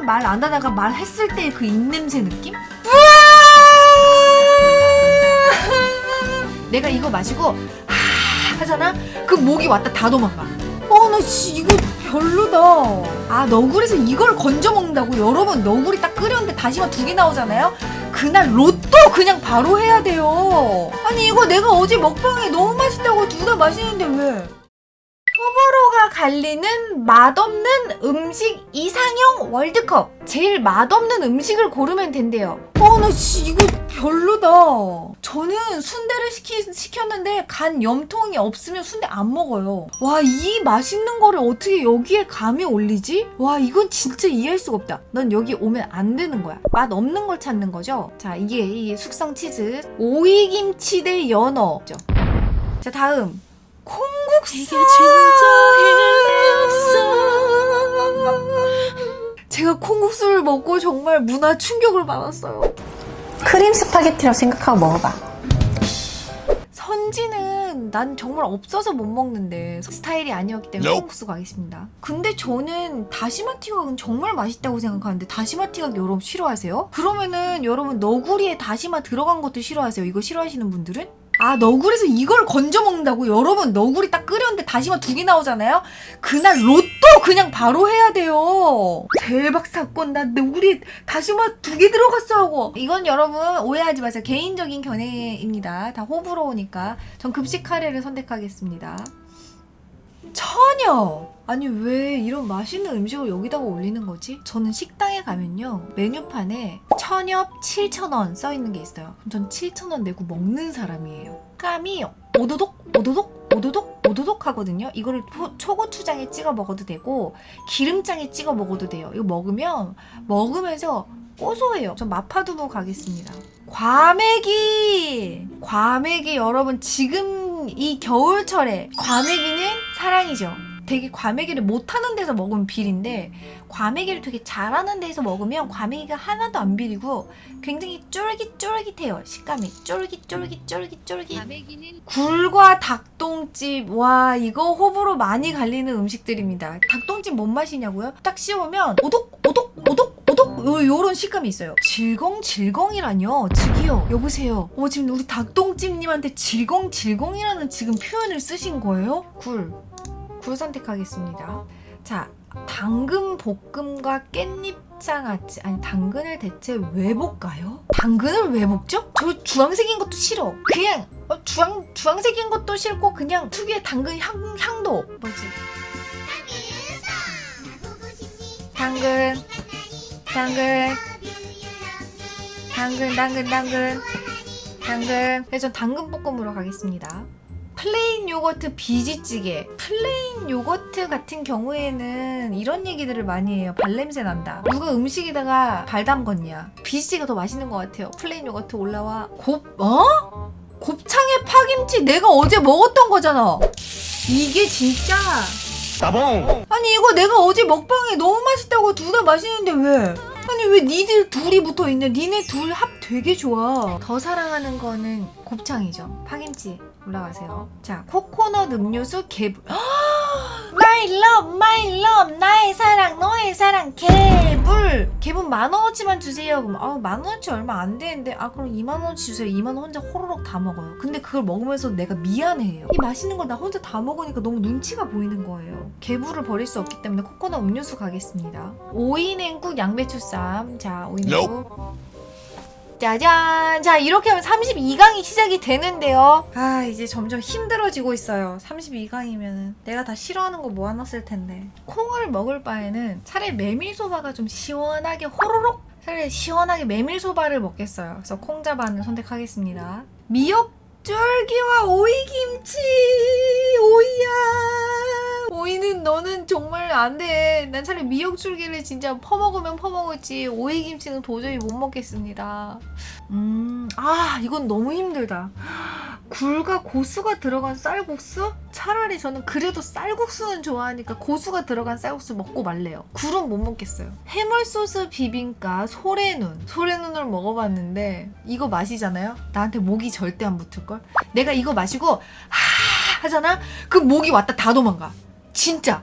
한참 말안 하다가 말했을 때그 입냄새 느낌? 내가 이거 마시고 하 하잖아? 그 목이 왔다 다 도망가. 어, 나 씨, 이거 별로다. 아, 너구리에서 이걸 건져 먹는다고? 여러분, 너구리 딱 끓였는데 다시마 두 개 나오잖아요? 그날 로또 그냥 바로 해야 돼요. 아니, 이거 내가 어제 먹방에 너무 맛있다고 둘다 맛있는데 왜? 호불호가 갈리는 맛없는 음식 이상형 월드컵. 제일 맛없는 음식을 고르면 된대요. 어, 나 씨, 이거 별로다. 저는 순대를 시키, 시켰는데 간 염통이 없으면 순대 안 먹어요. 와, 이 맛있는 거를 어떻게 여기에 감이 올리지? 와, 이건 진짜 이해할 수가 없다. 넌 여기 오면 안 되는 거야. 맛 없는 걸 찾는 거죠? 자, 이게 이 숙성 치즈. 오이김치 대 연어. 자, 다음. 콩 국수. 제가 콩국수를 먹고 정말 문화 충격을 받았어요. 크림 스파게티라고 생각하고 먹어봐. 선지는 난 정말 없어서 못 먹는데 스타일이 아니었기 때문에 Nope. 콩국수 가겠습니다. 근데 저는 다시마 티각은 정말 맛있다고 생각하는데 다시마 티각 여러분 싫어하세요? 그러면은 여러분 너구리에 다시마 들어간 것도 싫어하세요? 이거 싫어하시는 분들은? 아 너구리에서 이걸 건져 먹는다고? 여러분 너구리 딱 끓였는데 다시마 두 개 나오잖아요? 그날 로또 그냥 바로 해야 돼요. 대박 사건 나 너구리 다시마 두 개 들어갔어 하고. 이건 여러분 오해하지 마세요. 개인적인 견해입니다. 다 호불호니까. 전 급식 카레를 선택하겠습니다. 처녀 아니 왜 이런 맛있는 음식을 여기다가 올리는 거지? 저는 식당에 가면요. 메뉴판에 천엽 7,000원 써 있는 게 있어요. 전 7,000원 내고 먹는 사람이에요. 감이 오도독 오도독 오도독 오도독 하거든요. 이거를 포- 초고추장에 찍어 먹어도 되고 기름장에 찍어 먹어도 돼요. 이거 먹으면 먹으면서 고소해요. 전 마파두부 가겠습니다. 과메기! 과메기 여러분 지금 이 겨울철에 과메기는 사랑이죠 되게 과메기를 못하는 데서 먹으면 비린데 과메기를 되게 잘하는 데서 먹으면 과메기가 하나도 안 비리고 굉장히 쫄깃쫄깃해요 식감이. 쫄깃쫄깃쫄깃쫄깃. 굴과 닭똥집. 와 이거 호불호 많이 갈리는 음식들입니다. 닭똥집 뭔 맛이냐고요? 딱 씹으면 오독 오독 오독 오독 요, 요런 식감이 있어요. 질겅질겅이라뇨? 저기요. 여보세요. 어 지금 우리 닭똥집님한테 질겅질겅이라는 지금 표현을 쓰신 거예요? 굴 굴 선택하겠습니다 자 당근 볶음과 깻잎 장아찌 아니 당근을 대체 왜 볶아요? 당근을 왜 볶죠? 저 주황색인 것도 싫어 그냥 어, 주황 주황색인 것도 싫고 그냥 특유의 당근 향 향도 뭐지? 당근 당근 당근 당근 당근 당근 그래서 전 당근 볶음으로 가겠습니다. 플레인 요거트 비지찌개 플레인 요거트 같은 경우에는 이런 얘기들을 많이 해요. 발냄새 난다. 누가 음식에다가 발 담궜냐? 비지찌개가 더 맛있는 것 같아요. 플레인 요거트 올라와. 곱 어? 곱창에 파김치 내가 어제 먹었던 거잖아. 이게 진짜. 따봉! 아니 이거 내가 어제 먹방에 너무 맛있다고 둘 다 맛있는데 왜? 아니 왜 니들 둘이 붙어 있네? 니네 둘 합 되게 좋아. 더 사랑하는 거는 곱창이죠. 파김치 올라가세요. 자 코코넛 음료수 개불. My love, my love, 나의 사랑, 너의 사랑, 개불. 개불 만 원어치만 주세요. 그럼 아 만 원어치 얼마 안 되는데 아 그럼 2만 원어치 주세요. 2만 원 혼자 호로록 다 먹어요. 근데 그걸 먹으면서 내가 미안해요. 이 맛있는 걸 나 혼자 다 먹으니까 너무 눈치가 보이는 거예요. 개불을 버릴 수 없기 때문에 코코넛 음료수 가겠습니다. 오이 냉국 양배추쌈. 자 오이 냉국. 짜잔! 자, 이렇게 하면 32강이 시작이 되는데요. 아, 이제 점점 힘들어지고 있어요. 32강이면은. 내가 다 싫어하는 거 모아놨을 텐데. 콩을 먹을 바에는 차라리 메밀소바가 좀 시원하게 호로록? 차라리 시원하게 메밀소바를 먹겠어요. 그래서 콩자반을 선택하겠습니다. 미역 쫄기와 오이김치! 오이야! 너는 정말 안 돼. 난 차라리 미역줄기를 진짜 퍼먹으면 퍼먹을지 오이김치는 도저히 못 먹겠습니다. 음, 아, 이건 너무 힘들다. 굴과 고수가 들어간 쌀국수? 차라리 저는 그래도 쌀국수는 좋아하니까 고수가 들어간 쌀국수 먹고 말래요. 굴은 못 먹겠어요. 해물소스 비빔가 소래눈. 소래눈을 먹어봤는데 이거 마시잖아요? 나한테 목이 절대 안 붙을걸? 내가 이거 마시고 하 하잖아? 그 목이 왔다 다 도망가. 진짜.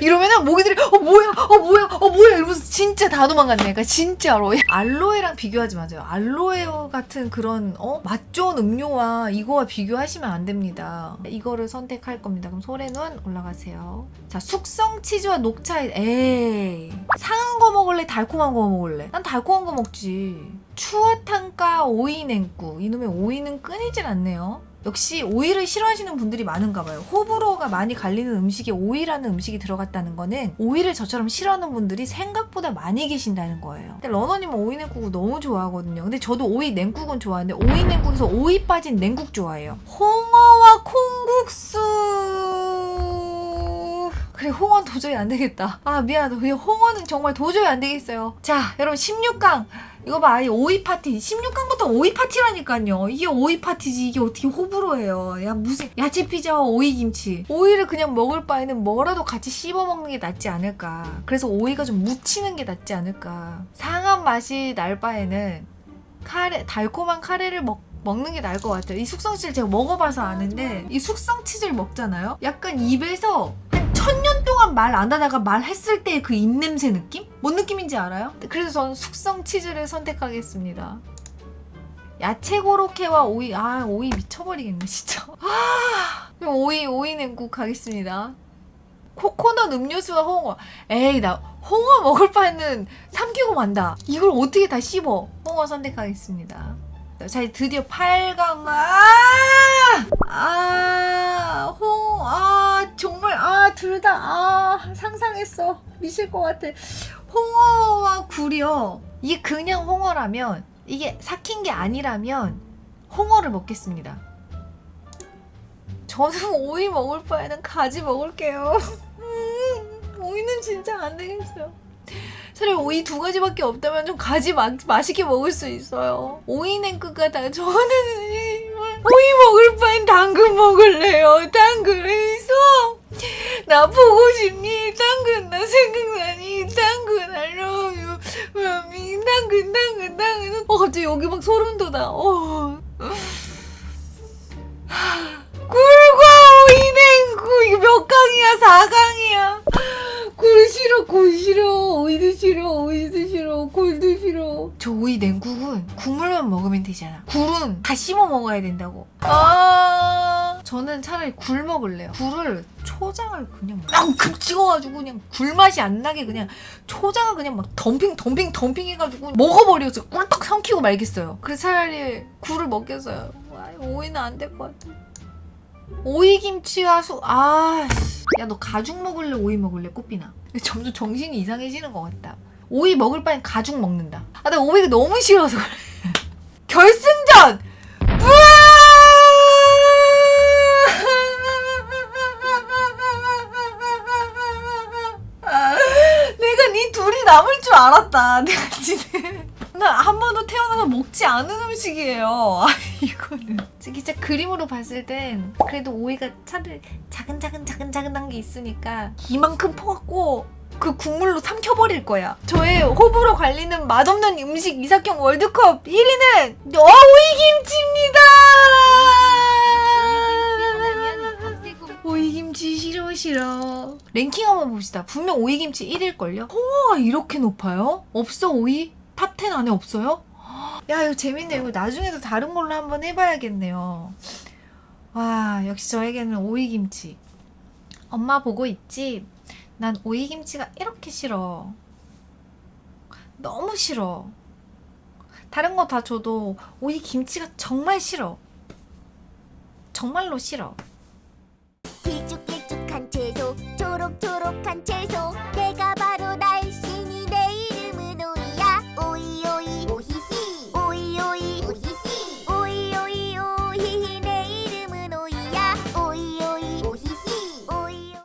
이러면은 모기들이 어 뭐야? 어 뭐야? 어 뭐야? 이러면서 진짜 다 도망갔네 그러니까 진짜로. 알로에랑 비교하지 마세요. 알로에 같은 그런 어? 맛 좋은 음료와 이거와 비교하시면 안 됩니다. 이거를 선택할 겁니다. 그럼 소래눈 올라가세요. 자 숙성 치즈와 녹차. 에이. 상한 거 먹을래? 달콤한 거 먹을래? 난 달콤한 거 먹지. 추어탕가 오이 냉국. 이놈의 오이는 끊이질 않네요 역시 오이를 싫어하시는 분들이 많은가 봐요. 호불호가 많이 갈리는 음식에 오이라는 음식이 들어갔다는 거는 오이를 저처럼 싫어하는 분들이 생각보다 많이 계신다는 거예요. 근데 러너님은 오이 냉국을 너무 좋아하거든요. 근데 저도 오이 냉국은 좋아하는데 오이 냉국에서 오이 빠진 냉국 좋아해요. 홍어와 콩국수. 그래 홍어는 도저히 안 되겠다. 아 미안하다. 그냥 홍어는 정말 도저히 안 되겠어요. 자 여러분 16강 이거 봐, 이 오이 파티. 16강부터 오이 파티라니까요. 이게 오이 파티지. 이게 어떻게 호불호 예요. 야, 무슨 야채 피자와 오이 김치. 오이를 그냥 먹을 바에는 뭐라도 같이 씹어 먹는 게 낫지 않을까. 그래서 오이가 좀 묻히는 게 낫지 않을까. 상한 맛이 날 바에는 카레, 달콤한 카레를 먹 먹는 게 나을 것 같아요. 이 숙성 치즈를 제가 먹어봐서 아는데 이 숙성 치즈를 먹잖아요. 약간 입에서 말 안 하다가 말했을 때 그 입냄새 느낌? 뭔 느낌인지 알아요? 그래서 저는 숙성 치즈를 선택하겠습니다. 야채 고로케와 오이 아 오이 미쳐버리겠네 진짜. 아 그럼 오이 오이 냉국 가겠습니다. 코코넛 음료수와 홍어. 에이 나 홍어 먹을 바에는 삼키고 만다. 이걸 어떻게 다 씹어? 홍어 선택하겠습니다. 자 드디어 8강 아! 아, 홍, 아, 정말, 아, 둘 다, 아, 상상했어. 미칠 것 같아. 홍어와 굴이요. 이게 그냥 홍어라면, 이게 삭힌 게 아니라면, 홍어를 먹겠습니다. 저는 오이 먹을 바에는 가지 먹을게요. 음, 오이는 진짜 안 되겠어요. 차라리 오이 두 가지밖에 없다면 좀 가지 마, 맛있게 먹을 수 있어요. 오이 냉국가 다 저는 오이 먹을 바엔 당근 먹을래요. 당근 있어. 나 보고 싶니? 당근 나 생각나니? 당근 I love you. 당근 당근 당근. 어 갑자기 여기 막 소름 돋아. 어. 굴과 오이 냉국 이게 몇 강이야? 4강이야. 굴 싫어, 오이도 싫어, 오이도 싫어, 굴도 싫어. 저 오이 냉국은 국물만 먹으면 되잖아. 굴은 다 씹어 먹어야 된다고. 아, 저는 차라리 굴 먹을래요. 굴을 초장을 그냥 막 찍어가지고 그냥 굴 맛이 안 나게 그냥 초장을 그냥 막 덤핑, 덤핑, 덤핑 해가지고 먹어버려서 꿀떡 삼키고 말겠어요. 그래서 차라리 굴을 먹겠어요. 와, 오이는 안 될 것 같아. 오이 김치와 수, 아, 야, 너 가죽 먹을래? 오이 먹을래? 꽃비나. 점점 정신이 이상해지는 것 같다. 오이 먹을 바엔 가죽 먹는다. 아, 나 오이가 너무 싫어서 그래. 남을 줄 알았다. 내가 지금. 나한 번도 태어나서 먹지 않은 음식이에요. 아, 이거는. 진짜 그림으로 봤을 땐 그래도 오이가 차라리 자근자근 자근자근한 게 있으니까 이만큼 퍼갖고 그 국물로 삼켜버릴 거야. 저의 호불호 갈리는 맛없는 음식 이삭형 월드컵 1위는 오이 김치입니다. 김치 싫어 싫어. 랭킹 한번 봅시다. 분명 오이김치 1위일걸요? 홍어가 이렇게 높아요? 없어 오이? 탑 10 안에 없어요? 야 이거 재밌네 이거 나중에도 다른 걸로 한번 해봐야겠네요 와 역시 저에게는 오이김치 엄마 보고 있지? 난 오이김치가 이렇게 싫어 너무 싫어 다른 거 다 줘도 오이김치가 정말 싫어 정말로 싫어 tizzle.